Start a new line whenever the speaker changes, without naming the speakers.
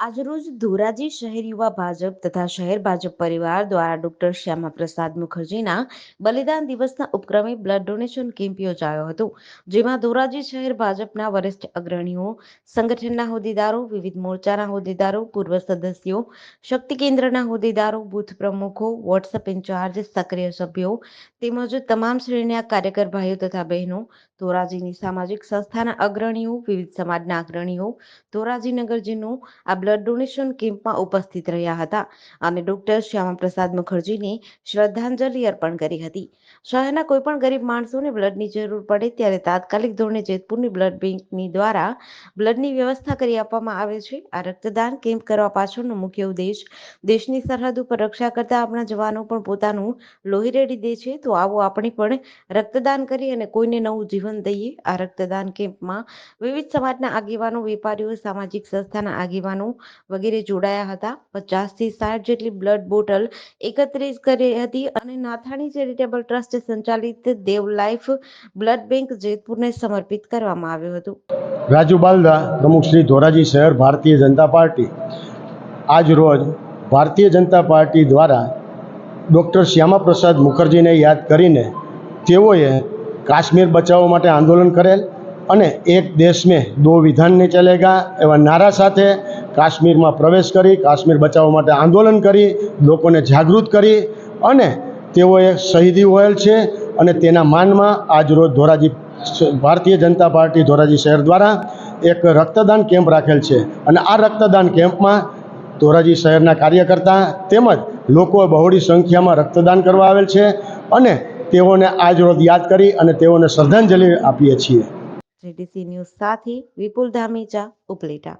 આજરોજ ધોરાજી શહેર યુવા ભાજપ તથા શહેર ભાજપ પરિવાર દ્વારા ડોક્ટર શ્યામા પ્રસાદ મુખર્જીના બલિદાન દિવસના ઉપક્રમે બ્લડ ડોનેશન કેમ્પ યોજાયો હતો, જેમાં ધોરાજી શહેર ભાજપના વરિષ્ઠ અગ્રણીઓ, સંગઠનના હોદ્દેદારો, વિવિધ મોરચાના હોદ્દેદારો, પૂર્વ સદસ્યો, શક્તિ કેન્દ્રના હોદ્દેદારો, બૂથ પ્રમુખો વોટ્સઅપ ઇન્ચાર્જ, સક્રિય સભ્યો તેમજ તમામ શ્રેણીના કાર્યકર ભાઈઓ તથા બહેનો, ધોરાજીની સામાજિક સંસ્થાના અગ્રણીઓ, વિવિધ સમાજના અગ્રણીઓ ધોરાજી નગરજીનું આ બ્લડ ડોનેશન કેમ્પમાં ઉપસ્થિત રહ્યા હતા અને ડોક્ટર શ્યામાપ્રસાદ મુખર્જીને શ્રદ્ધાંજલિ અર્પણ કરી હતી. શહેરના કોઈ પણ ગરીબ માણસોને બ્લડની જરૂર પડે ત્યારે તાત્કાલિક ધોરણે જેતપુરની બ્લડ બેંકની દ્વારા બ્લડની વ્યવસ્થા કરી આપવામાં આવે છે. આ રક્તદાન કેમ્પ કરવા પાછળનો મુખ્ય ઉદ્દેશ દેશની સરહદ ઉપર રક્ષા કરતા આપણા જવાનો પણ પોતાનું લોહી રેડી દે છે. તો આવો આપણે પણ રક્તદાન કરી અને કોઈને નવું જીવન દઈએ. આ રક્તદાન કેમ્પમાં વિવિધ સમાજના આગેવાનો, વેપારીઓ, સામાજિક સંસ્થાના આગેવાનો વગેરે જોડાયા હતા. પચાસથી સાઠ જેટલી બ્લડ બોટલ એકત્રિત કરી હતી અને નાથાણી ચેરિટેબલ ટ્રસ્ટ સંચાલિત દેવ લાઈફ બ્લડ બેંક જેતપુરને સમર્પિત કરવામાં આવ્યું હતું.
રાજુ બાલદા, પ્રમુખ શ્રી ધોરાજી શહેર ભારતીય જનતા પાર્ટી. આજ રોજ ભારતીય જનતા પાર્ટી દ્વારા ડૉક્ટર શ્યામાપ્રસાદ મુખર્જીને યાદ કરીને તેઓએ કાશ્મીર બચાવવા માટે આંદોલન કરેલ અને એક દેશ મેં દો વિધાન નહીં ચલેગા એવા નારા સાથે કાશ્મીરમાં પ્રવેશ કરી, કાશ્મીર બચાવવા માટે આંદોલન કરી, લોકોને જાગૃત કરી અને તેઓએ શહીદી વહેલ છે અને તેના માનમાં આજ રોજ ધોરાજી ભારતીય જનતા પાર્ટી ધોરાજી શહેર દ્વારા એક રક્તદાન કેમ્પ રાખેલ છે. અને આ રક્તદાન કેમ્પમાં ધોરાજી શહેરના કાર્યકર્તા તેમજ લોકો બહોળી સંખ્યામાં રક્તદાન કરવા આવેલ છે અને તેઓને આજ રોજ યાદ કરી અને તેઓને શ્રદ્ધાંજલિ આપીએ છીએ.
ન્યૂઝ સાથે વિપુલ ધામેચા ઉપલેટા.